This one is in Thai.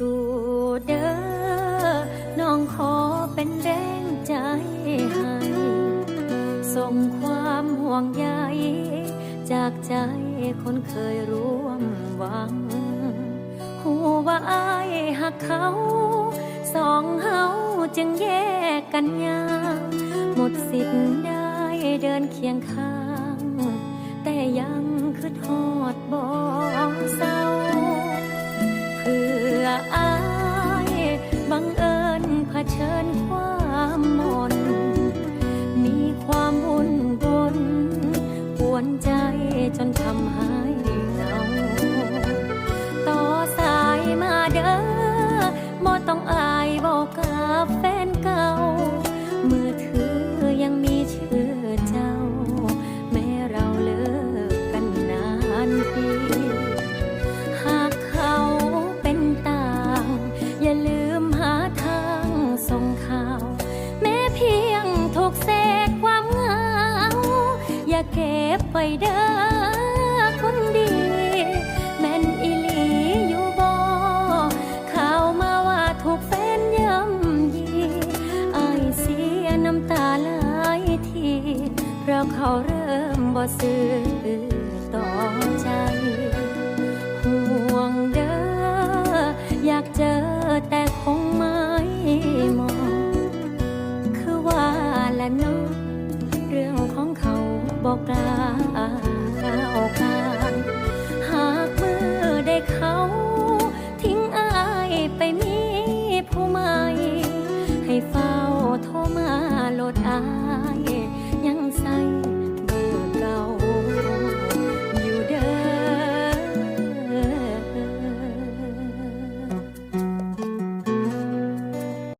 สู้ๆเด้อน้องขอเป็นแรงใจให้ ส่งความห่วงใยจากใจคนเคยร่วมหวังหูว่าอายหักเขา สองเฮาจึงแยกกันยางหมดสิทธิ์ได้เดินเคียงข้าง แต่ยังคือทอ ละอายบังเอิญเผชิญความมน มีความวุ่นบนปวนใจจนทำให้เหงาต่อสายมาเด้อมอต้องอายบอกกับแฟนเก่า อย่าลืมหาทางส่งข่าว แม้เพียงถูกเศษความเหงา อย่าเก็บไว้เด้อคนดี แม่นอีหลีอยู่บ่ข่าวมาว่าถูกแฟนย่ำยีอายเสียน้ำตาหลายทีเพราะเขาเริ่มบ่ซื้อ เนาะเรื่องของเขาบอกกล้า